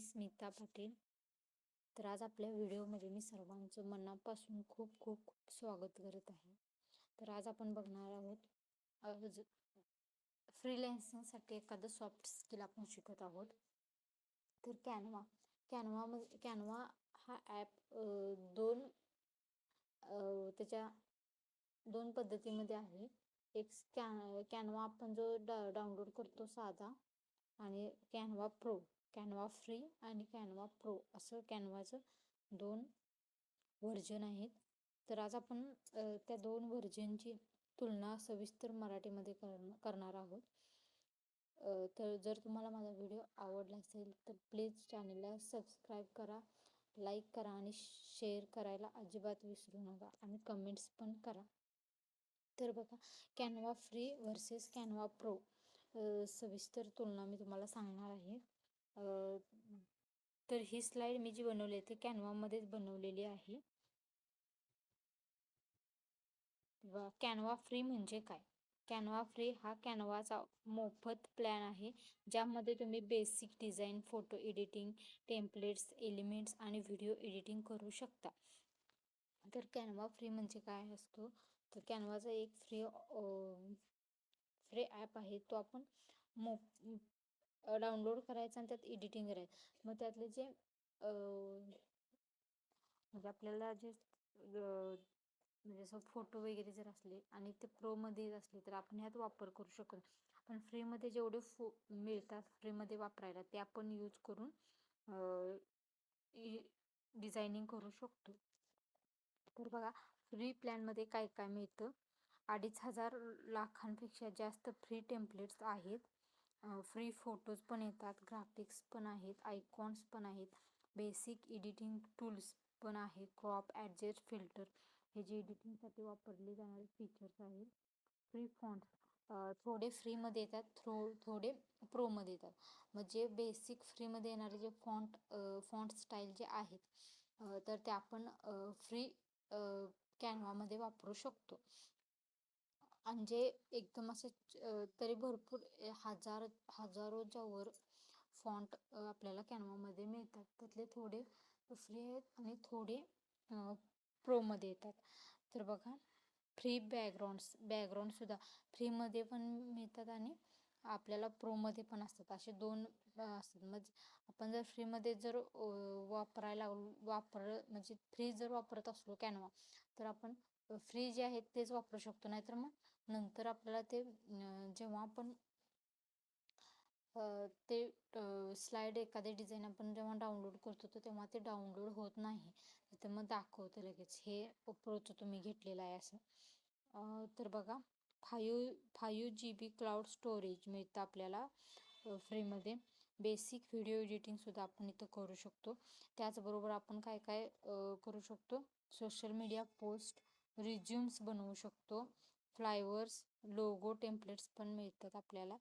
स्मिता पाटील तर आज आपल्या व्हिडिओमध्ये मी सर्वांचं मनापासून खूप खूप खूप स्वागत करत आहे. तर आज आपण बघणार आहोत फ्रीलॅन्सिंगसाठी एखादं सॉफ्ट स्किल आपण शिकत आहोत. तर कॅनवा कॅनवामध्ये कॅनवा हा ॲप दोन त्याच्या दोन पद्धतीमध्ये आहे. एक कॅन कॅनवा आपण जो डा डाउनलोड करतो साधा आणि कॅनवा प्रो. कॅनवा फ्री आणि कॅनवा प्रो असं कॅनवाचं दोन व्हर्जन आहेत. तर आज आपण त्या दोन व्हर्जनची तुलना सविस्तर मराठीमध्ये कर करणार आहोत. तर जर तुम्हाला माझा व्हिडिओ आवडला असेल तर प्लीज चॅनलला सबस्क्राईब करा लाईक करा आणि शेअर करायला अजिबात विसरू नका आणि कमेंट्स पण करा. तर बघा Canva free versus Canva pro सविस्तर तुलना मी तुम्हाला सांगणार आहे. तर ही स्लाईड मी जी बनवली आहे ती कॅनवामध्येच बनवलेली आहे. कॅनवा फ्री म्हणजे काय? कॅनवा फ्री हा कॅनवाचा मोफत प्लॅन आहे ज्यामध्ये तुम्ही basic design photo editing templates elements आणि व्हिडिओ एडिटिंग करू शकता. तर कॅनवा फ्री म्हणजे काय असतो? तर कॅनवाचा एक फ्री फ्री ॲप आहे. तो आपण मो डाउनलोड करायचं आणि त्यात एडिटिंग करायचं. मग त्यातले जे म्हणजे आपल्याला जे म्हणजे असं फोटो वगैरे जर असले आणि ते प्रोमध्ये असले तर आपण ह्यात वापर करू शकतो पण फ्रीमध्ये जेवढे फो मिळतात फ्रीमध्ये वापरायला ते आपण यूज करून डिझायनिंग करू शकतो. तर बघा फ्री प्लॅनमध्ये काय काय मिळतं? अडीच हजार लाखांपेक्षा जास्त फ्री टेम्पलेट्स आहेत. फ्री फोटोज पण येतात ग्राफिक्स पण आहेत आयकॉन्स पण आहेत बेसिक एडिटिंग टूल्स पण आहेत क्रॉप ॲडजस्ट फिल्टर हे जे एडिटिंगसाठी वापरले जाणारे फीचर्स आहेत. फ्री फॉन्ट्स थोडे फ्रीमध्ये येतात थ्रो थोडे प्रोमध्ये येतात. म्हणजे बेसिक फ्रीमध्ये येणारे जे फॉन्ट फॉन्ट स्टाईल जे आहेत तर ते आपण फ्री कॅनवामध्ये वापरू शकतो. आणि जे एकदम असे तरी भरपूर हजार हजारोच्या वर फॉन्ट आपल्याला कॅनवामध्ये मिळतात. त्यातले थोडे फ्री आहेत आणि थोडे प्रोमध्ये येतात. तर बघा फ्री बॅकग्राऊंड्स बॅकग्राऊंडसुद्धा फ्रीमध्ये पण मिळतात आणि आपल्याला प्रोमध्ये पण असतात. असे दोन असतात. म्हणजे आपण जर फ्रीमध्ये जर वापरायला वापर म्हणजे फ्री जर वापरत असलो कॅनवा तर आपण फ्री जे आहेत तेच वापरू शकतो. नाहीतर मग नंतर आपल्याला ते जेव्हा आपण ते स्लाईड एखादी डिझाईन आपण जेव्हा डाउनलोड करतो तर तेव्हा ते डाउनलोड होत नाही. तर मग दाखवतं लगेच. हे प्रोचं तुम्ही घेतलेलं आहे असं. तर बघा five five G B cloud storage मिळतं आपल्याला फ्रीमध्ये. बेसिक व्हिडिओ एडिटिंगसुद्धा आपण इथं करू शकतो. त्याचबरोबर आपण काय काय करू शकतो? सोशल मीडिया पोस्ट रिज्यूम्स बनवू शकतो. फ्लायवर्स लोगो टेम्पलेट्स पण मिळतात आपल्याला.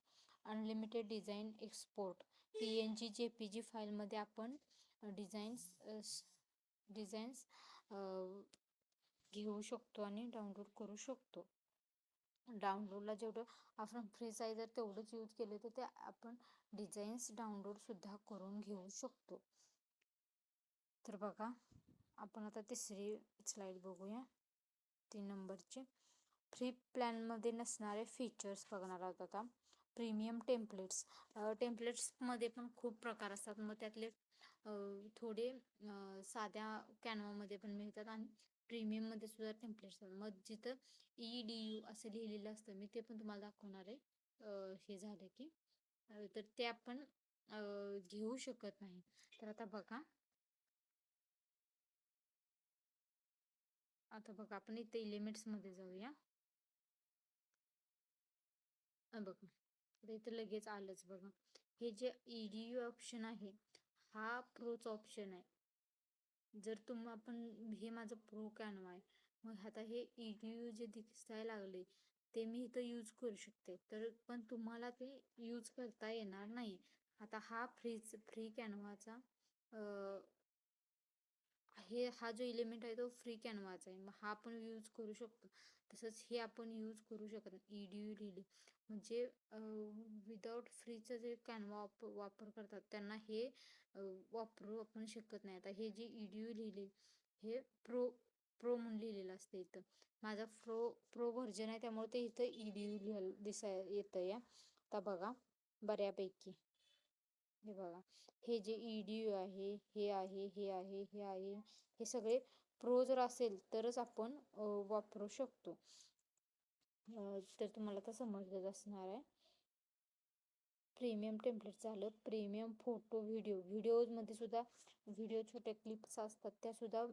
Unlimited design export P N G J P G फाईलमध्ये आपण डिझाईन्स डिझाईन्स घेऊ शकतो आणि डाउनलोड करू शकतो. डाउनलोडला जेवढं आपण फ्री साईज जर तेवढंच यूज केलं तर ते आपण डिझाईन्स डाउनलोडसुद्धा करून घेऊ शकतो. तर बघा आपण आता तिसरी स्लाईड बघूया. तीन नंबरचे. फ्री प्लॅनमध्ये नसणारे फीचर्स बघणार आहोत आता. प्रीमियम टेम्पलेट्स टेम्पलेट्समध्ये पण खूप प्रकार असतात. मग त्यातले थोडे साध्या कॅनवामध्ये पण मिळतात आणि प्रीमियममध्ये सुद्धा टेम्पलेट्स असतात. मग जिथं ई डी यू असं लिहिलेलं असतं मी ते पण तुम्हाला दाखवणार आहे. हे झालं की. तर ते आपण घेऊ शकत नाही. तर आता बघा. आता बघ आपण इथे एलिमेंट्समध्ये जाऊया. बघा आता इथं लगेच आलंच बघा. हे जे ई डी यू ऑप्शन आहे हा प्रोच ऑप्शन आहे. जर तुम आपण हे माझं प्रो कॅनवा आहे. मग आता हे ई डी यू जे दिसायला लागले ते मी इथं यूज करू शकते. तर पण तुम्हाला ते यूज करता येणार नाही. आता हा फ्रीज फ्री कॅनवाचा हे हा जो एलिमेंट आहे तो फ्री कॅनवाचा आहे. मग हा आपण यूज करू शकतो. तसंच हे आपण यूज करू शकत नाही. ई डी यू लिहिली म्हणजे विदाउट फ्रीचं जे कॅनवा वाप वापर करतात त्यांना हे वापरू आपण शकत नाही. आता हे जे ई डी यू लिहिले हे प्रो प्रो म्हणून लिहिलेलं असतं इथं. माझा प्रो प्रो व्हर्जन आहे त्यामुळे ते इथं ई डी यू लिहायला दिसाय येतं या आता बघा बऱ्यापैकी. हे बघा हे जे ई आहे हे आहे हे आहे हे आहे हे सगळे प्रो जर असेल तरच आपण वापरू शकतो. तर तुम्हाला तर समजलंच असणार आहे. प्रीमियम टेम्पलेट झालं प्रीमियम फोटो व्हिडिओ व्हिडिओमध्ये सुद्धा व्हिडिओ छोट्या क्लिप्स असतात त्या सुद्धा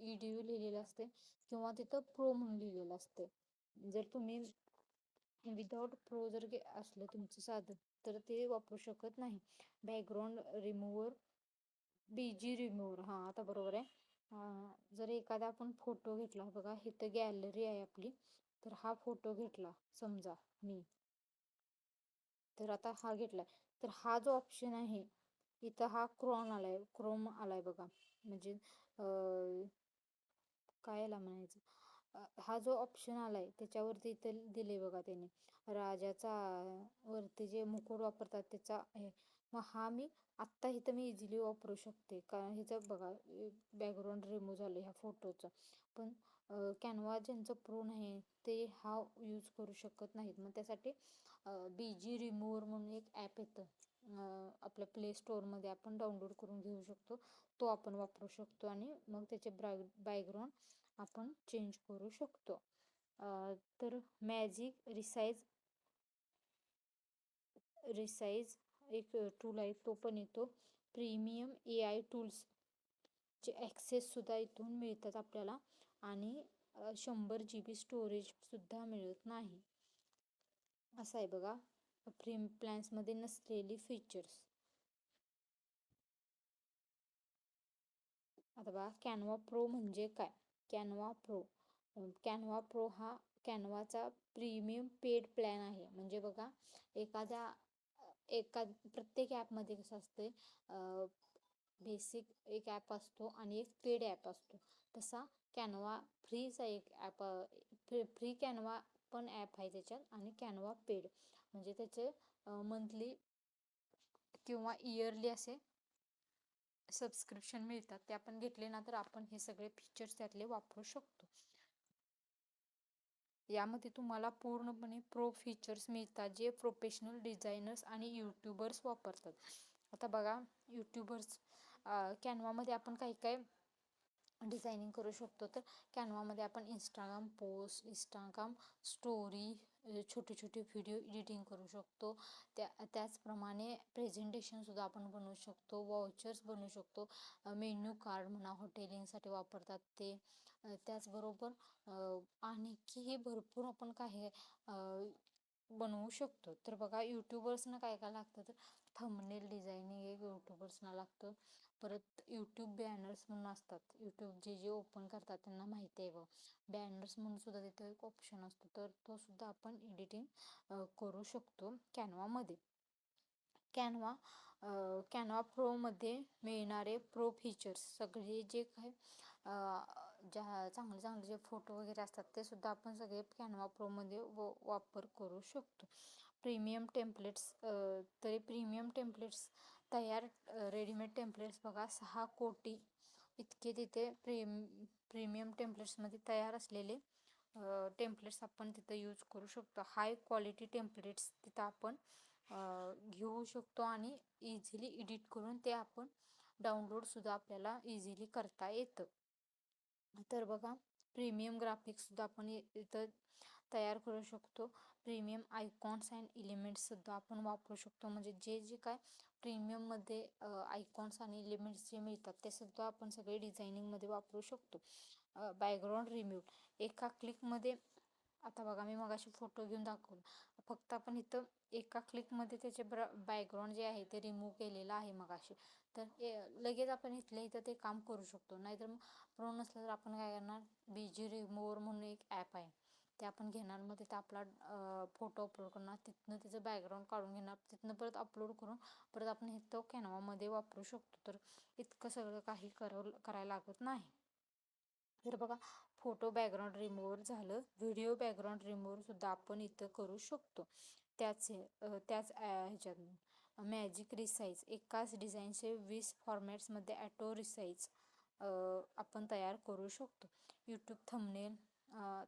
ई डी यू लिहिलेलं असते किंवा तिथं प्रो म्हणून लिहिलेलं असते. जर तुम्ही विदाउट प्रो जर असलं तुमचं साधन तर ते वापरू शकत नाही. Background remover B G remover हां आता बरोबर आहे. जर एखादा आपण फोटो घेतला बघा इथं गॅलरी आहे आपली. तर हा फोटो घेतला समजा मी. तर आता हा घेतलाय. तर हा जो ऑप्शन आहे इथं हा क्रोम आलाय क्रोम आलाय बघा. म्हणजे काय याला म्हणायचं? हा जो ऑप्शन आलाय त्याच्यावरती इथे दिले बघा त्याने. राजाचा वरती जे मुकुट वापरतात त्याचा आहे मग हा मी आत्ता इथं मी इझिली वापरू शकते. कारण ह्याचं बघा बॅकग्राऊंड रिमूव्ह झालं ह्या फोटोचं पण कॅनवा ज्यांचं प्रो नाही ते हा यूज करू शकत नाहीत. मग त्यासाठी बी जी रिमूव्हर म्हणून एक ॲप येतं. आपल्या प्ले स्टोअरमध्ये आपण डाउनलोड करून घेऊ शकतो. तो आपण वापरू शकतो आणि मग त्याचे ब्राय बॅकग्राऊंड आपण चेंज करू शकतो. तर मॅजिक रिसाईज रिसाईज एक टूल आहे तो पण येतो. प्रीमियम ए आय टूल्सचे ॲक्सेससुद्धा इथून मिळतात आपल्याला आणि शंभर जी बी स्टोरेजसुद्धा मिळत नाही. असं आहे बघा. फ्रीम प्लॅन्समध्ये नसलेली फीचर्स आता बघा कॅनवा प्रो म्हणजे काय? Canva pro. कॅनवा प्रो हा कॅनवाचा प्रीमियम पेड प्लॅन आहे. म्हणजे बघा एखाद्या एका प्रत्येक ॲपमध्ये कसं असते बेसिक एक ॲप असतो आणि एक पेड ॲप असतो. तसा कॅनवा फ्रीचा एक ॲप फ्री फ्री कॅनवा पण ॲप आहे त्याच्यात आणि कॅनवा पेड म्हणजे त्याचे मंथली किंवा इयरली असे सबस्क्रिप्शन मिळतात ते आपण घेतले ना तर आपण हे सगळे फीचर्स त्यातले वापरू शकतो. यामध्ये तुम्हाला पूर्णपणे प्रो फीचर्स मिळतात जे प्रोफेशनल डिझायनर्स आणि यूट्यूबर्स वापरतात. आता बघा यूट्यूबर्स कॅनवामध्ये आपण काही काय डिझायनिंग करू शकतो तर कॅनवामध्ये आपण इंस्टाग्राम पोस्ट इंस्टाग्राम स्टोरी छोटे छोटे व्हिडिओ एडिटिंग करू शकतो. त्या त्याचप्रमाणे प्रेझेंटेशनसुद्धा आपण बनवू शकतो वाउचर्स बनवू शकतो. मेन्यू कार्ड म्हणा हॉटेलिंगसाठी वापरतात ते. त्याचबरोबर आणखीही भरपूर आपण काही बनवू शकतो. तर बघा यूट्यूबर्सना काय काय लागतं? तर थंबनेल डिझायनिंग एक यूट्यूबर्सना लागतं. परत यूट्यूब बॅनर्स म्हणून असतात. यूट्यूब जे जे ओपन करतात त्यांना माहिती आहे व बॅनर्स म्हणून सुद्धा तिथं एक ऑप्शन असतो. तर तो सुद्धा आपण एडिटिंग करू शकतो कॅनवामध्ये कॅनवा कॅनवा प्रोमध्ये मिळणारे प्रो फीचर्स सगळे जे काय ज्या चांगले चांगले जे फोटो वगैरे असतात ते सुद्धा आपण सगळे कॅनवा प्रोमध्ये व वापर करू शकतो. प्रीमियम टेम्पलेट्स तरी प्रीमियम टेम्पलेट्स तयार रेडीमेड टेम्पलेट्स बघा. सहा कोटी इतके तिथे प्रीम प्रीमियम टेम्पलेट्समध्ये तयार असलेले टेम्पलेट्स आपण तिथं यूज करू शकतो. हाय क्वालिटी टेम्पलेट्स तिथं आपण घेऊ शकतो आणि इझिली एडिट करून ते आपण डाउनलोडसुद्धा आपल्याला इझिली करता येतं. तर बघा प्रीमियम ग्राफिक्ससुद्धा आपण इथं तयार करू शकतो. प्रीमियम आयकॉन्स अँड इलिमेंट्ससुद्धा आपण वापरू शकतो. म्हणजे जे जे काय प्रीमियममध्ये आयकॉन्स आणि इलिमेंट्स जे मिळतात ते सुद्धा आपण सगळे डिझायनिंगमध्ये वापरू शकतो. बॅकग्राऊंड रिमूव्ह एका क्लिकमध्ये आता बघा मी मगाशी फोटो घेऊन दाखवलं. फक्त आपण इथं एका क्लिकमध्ये त्याचे ब्र बॅकग्राऊंड जे आहे ते रिमूव्ह केलेलं आहे मगाशी. तर लगेच आपण इथल्या इथं ते काम करू शकतो. नाहीतर मग प्रो नसलं तर आपण काय करणार? बी जी रिमूवर म्हणून एक ॲप आहे. ते आपण घेणार. मग तिथं आपला फोटो अपलोड करणार. तिथनं तिचं बॅकग्राऊंड काढून घेणार. तिथनं परत अपलोड करून परत आपण हे तो कॅनवामध्ये वापरू शकतो. तर इतकं सगळं काही करव करायला लागत नाही. तर बघा फोटो बॅकग्राऊंड रिमूव्हर झालं. व्हिडिओ बॅकग्राऊंड रिमूव्हरसुद्धा आपण इथं करू शकतो. त्याच त्याच ह्याच्यात मॅजिक रिसाईज एकाच डिझाईनचे वीस फॉर्मॅट्समध्ये ॲटो रिसाईज आपण तयार करू शकतो. यूट्यूब थंबनेल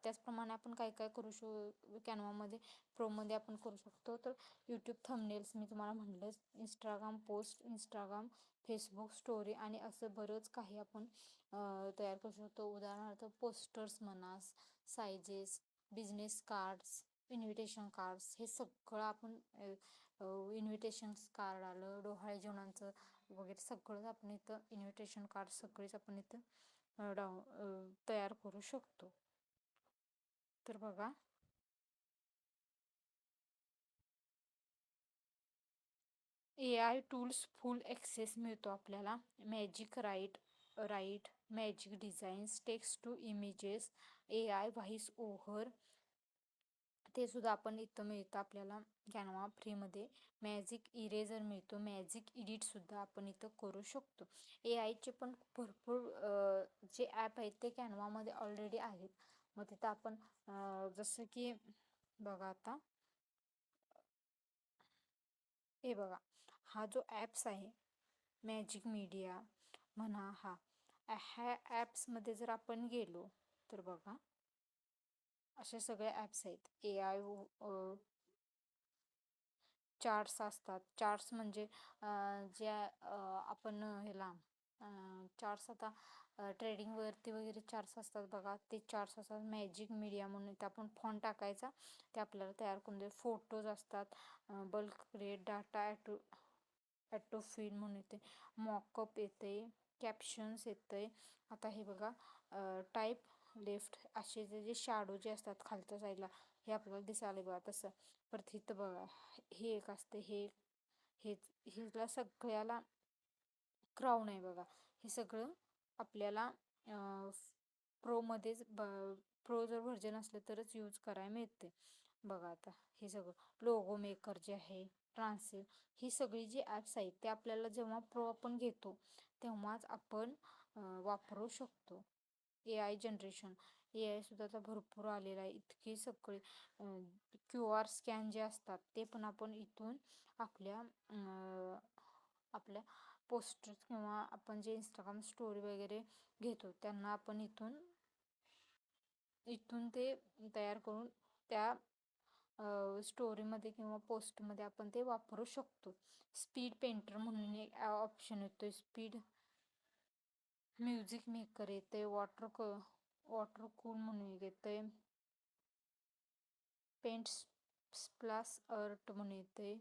त्याचप्रमाणे आपण काय काय करू शो कॅनवामध्ये प्रोमध्ये आपण करू शकतो. तर यूट्यूब थंबनेल्स मी तुम्हाला म्हणलंच Instagram post Instagram Facebook story आणि असं बरंच काही आपण तयार करू शकतो. उदाहरणार्थ पोस्टर्स म्हणा sizes business cards invitation cards हे सगळं आपण इन्व्हिटेशन्स कार्ड आलं डोहाळे जेवणांचं वगैरे सगळंच आपण इथं इन्व्हिटेशन कार्ड सगळेच आपण इथं डाऊ तयार करू शकतो. तर बघा. A I tools full access मिळतो आपल्याला. Magic write write magic designs text to images A I voice over ते सुद्धा आपण इथं मिळतं आपल्याला. कॅनवा फ्रीमध्ये मॅजिक इरेझर मिळतो. मॅजिक एडिटसुद्धा आपण इथं करू शकतो. ए आयचे पण भरपूर जे ॲप आहेत ते कॅनवामध्ये ऑलरेडी आहेत. मग तिथं आपण जसं की बघा आता. हे बघा हा जो ॲप्स आहे मॅजिक मीडिया म्हणा हा ह्या ॲप्समध्ये जर आपण गेलो तर बघा. असे सगळे ॲप्स आहेत. ए आय चार्ट्स असतात. चार्ट्स म्हणजे जे आपण ह्याला चार्ट्स आता ट्रेडिंगवरती वगैरे चार्ट्स असतात बघा ते चार्ट्स असतात. मॅजिक मीडिया म्हणून ते आपण फॉन टाकायचा. ते आपल्याला तयार करून दे फोटोज असतात. Bulk create data auto autofill म्हणून येते. मॉकअप येते. कॅप्शन्स येते. आता हे बघा. टाईप लेफ्ट असे जे जे शॅडो जे असतात खालच्या साईडला हे आपल्याला दिसायला बघा तसं. परत इथं बघा. हे एक असते. हे हेच हिला सगळ्याला क्राऊन आहे बघा. हे सगळं आपल्याला प्रोमध्येच ब प्रो जर व्हर्जन असलं तरच यूज करायला मिळते बघा आता हे सगळं लोगो मेकर जे आहे ट्रान्सिल ही सगळी जी ॲप्स आहेत ते आपल्याला जेव्हा प्रो आपण घेतो तेव्हाच आपण वापरू शकतो. A I generation A I सुद्धा आता भरपूर आलेलं आहे इतके सगळे क्यू आर स्कॅन जे असतात ते पण आपण इथून आपल्या आपल्या पोस्टर्स किंवा आपण जे इंस्टाग्राम स्टोरी वगैरे घेतो त्यांना आपण इथून इथून ते तयार करून त्या स्टोरीमध्ये किंवा पोस्टमध्ये आपण ते वापरू शकतो. स्पीड पेंटर म्हणून एक ऑप्शन येतो स्पीड म्युझिक मेकर येते वॉटर क वॉटर कूल म्हणून येते पेंट स्प्लास अर्ट म्हणून येते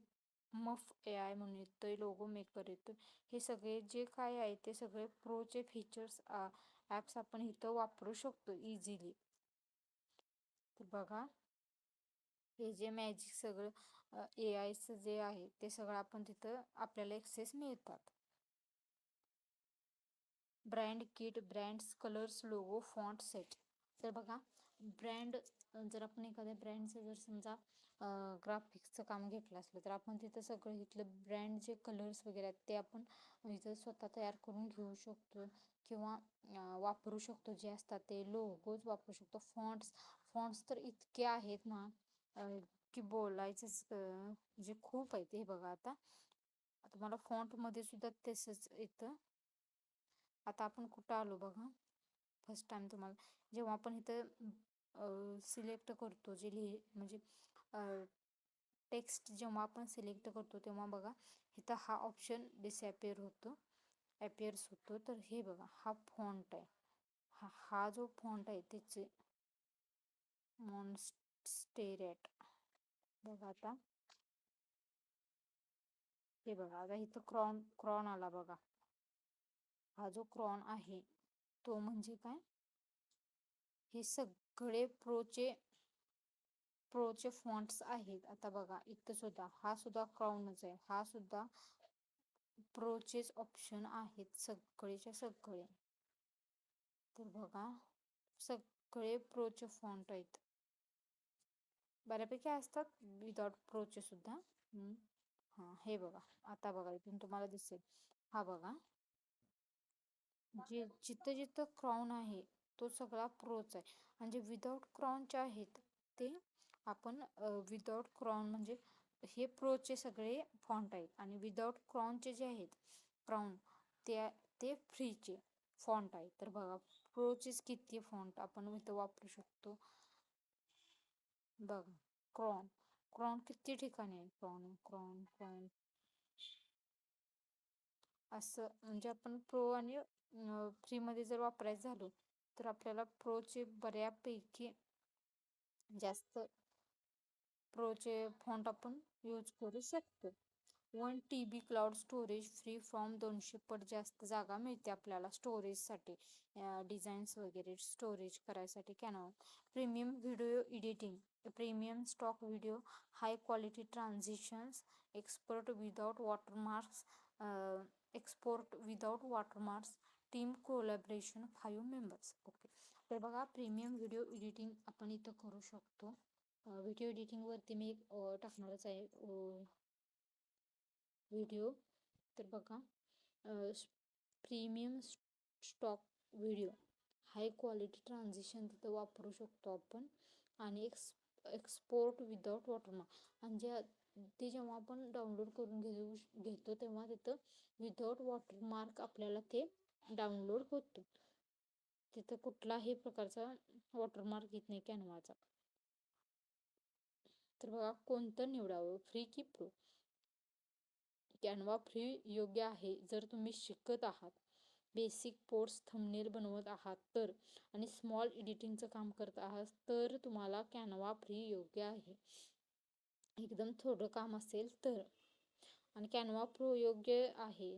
मफ ए आय म्हणून येतं लोगो मेकर येतो. हे सगळे जे काय आहे ते सगळे प्रोचे फीचर्स ॲप्स आपण इथं वापरू शकतो इझिली तर बघा हे जे मॅजिक सगळं ए आयचं जे आहे ते सगळं आपण तिथं आपल्याला एक्सेस मिळतात. Brand kit brands colours logo font set तर बघा ब्रँड जर आपण एखाद्या ब्रँडचं जर समजा ग्राफिक्सचं काम घेतलं असलं तर आपण तिथं सगळं इथलं ब्रँड जे कलर्स वगैरे आहेत ते आपण इथं स्वतः तयार करून घेऊ शकतो किंवा वापरू शकतो. जे असतात ते लोगोज वापरू शकतो. फॉन्ट्स फॉन्ट्स तर इतके आहेत ना की बोलायचंच जे म्हणजे खूप आहे ते बघा आता. तुम्हाला फॉन्टमध्ये सुद्धा तसंच येतं. आता आपण कुठं आलो बघा. फर्स्ट टाइम तुम्हाला जेव्हा आपण इथं सिलेक्ट करतो जे लिहि म्हणजे टेक्स्ट जेव्हा आपण सिलेक्ट करतो तेव्हा बघा इथं हा ऑप्शन डिसॲपियर होतो ॲपियर्स होतो. तर हे बघा हा फॉन्ट आहे. हा हा जो फॉन्ट आहे त्याचे मॉन्स्टेरेट बघा आता. हे बघा आता इथं क्रॉन क्रॉन आला बघा. हा जो क्रॉन आहे तो म्हणजे काय? हे सगळे प्रोचे प्रोचे फॉन्ट्स आहेत. आता बघा इथं सुद्धा हा सुद्धा क्राऊनच आहे. हा सुद्धा प्रोचेच ऑप्शन आहेत सगळेच्या सगळे. तर बघा सगळे प्रोचे फॉन्ट आहेत. बऱ्यापैकी असतात विदाउट प्रोचे सुद्धा. हा हे बघा आता बघा इथून तुम्हाला दिसेल. हा बघा. जे जिथं जिथं क्राऊन आहे तो सगळा प्रोच आहे. आणि जे विदाउट क्राऊनचे आहेत ते आपण विदाऊट क्रॉन म्हणजे हे प्रोचे सगळे फॉन्ट आहेत आणि विदाऊट क्रॉनचे जे आहेत क्रॉन ते ते फ्रीचे फॉन्ट आहेत. तर बघा प्रोचेच किती फॉन्ट आपण इथं वापरू शकतो. बघा क्रॉन क्रॉन किती ठिकाणी आहे? क्रॉन क्रॉन क्रॉन असं म्हणजे आपण प्रो आणि फ्रीमध्ये जर वापरायचं झालो तर आपल्याला प्रोचे बऱ्यापैकी जास्त प्रोचे फॉन्ट आपण यूज करू शकतो. One T B cloud storage free from दोनशे पट जास्त जागा मिळते आपल्याला स्टोरेजसाठी डिझाईन्स वगैरे स्टोरेज करायसाठी Canon premium video editing premium stock video high quality transitions expert without watermarks export without watermarks team collaboration five members okay तर बघा प्रीमियम व्हिडिओ एडिटिंग आपण इथं करू शकतो. व्हिडिओ एडिटिंगवरती मी एक टाकणारच आहे. व्हिडिओ तर बघा. Premium stock video high quality transition तिथं वापरू शकतो आपण. आणि एक्स एक्सपोर्ट विदाउट वॉटरमार्क आणि जे ते जेव्हा आपण डाउनलोड करून घेऊ घेतो तेव्हा तिथं विदाउट वॉटरमार्क आपल्याला ते डाउनलोड होतं. तिथं कुठलाही प्रकारचा वॉटरमार्क येत नाही कॅनवाचा. तर बघा कोणतं निवडावं? फ्री की प्रो कॅनवा फ्री योग्य आहे जर तुम्ही शिकत आहात. बेसिक पोर्ट्स थंबनेल बनवत आहात तर आणि स्मॉल एडिटिंगचं काम करत आहात तर तुम्हाला कॅनवा फ्री योग्य आहे. एकदम थोडं काम असेल तर. आणि कॅनवा प्रो योग्य आहे.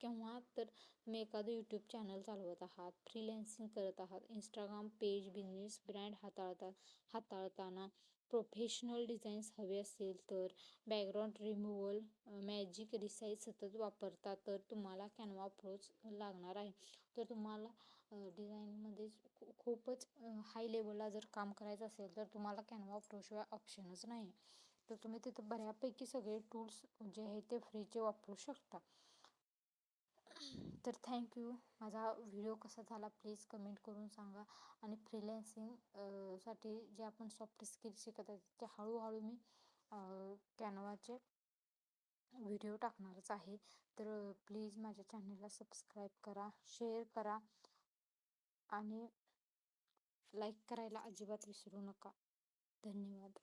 केव्हा तर तुम्ही एखादं यूट्यूब चॅनल चालवत आहात फ्रीलॅन्सिंग करत आहात इंस्टाग्राम पेज बिझनेस ब्रँड हाताळता हाताळताना प्रोफेशनल डिझाईन्स हवे असेल तर बॅकग्राऊंड रिमूव्हल मॅजिक रिसाईज सतत वापरता तर तुम्हाला कॅनवा प्रोच लागणार आहे. तर तुम्हाला डिझाईनमध्ये खूपच हाय लेवलला जर काम करायचं असेल तर तुम्हाला कॅनवा प्रोशिवाय ऑप्शनच नाही तर तुम्ही तिथं बऱ्यापैकी सगळे टूल्स जे आहे ते फ्रीचे वापरू शकता. तर थँक्यू माझा व्हिडिओ कसा झाला प्लीज कमेंट करून सांगा. आणि फ्रीलॅन्सिंगसाठी जे आपण सॉफ्ट स्किल्स शिकत आहे ते हळूहळू मी कॅनवाचे व्हिडिओ टाकणारच आहे. तर प्लीज माझ्या चॅनलला सबस्क्राईब करा शेअर करा आणि लाईक करायला अजिबात विसरू नका. धन्यवाद.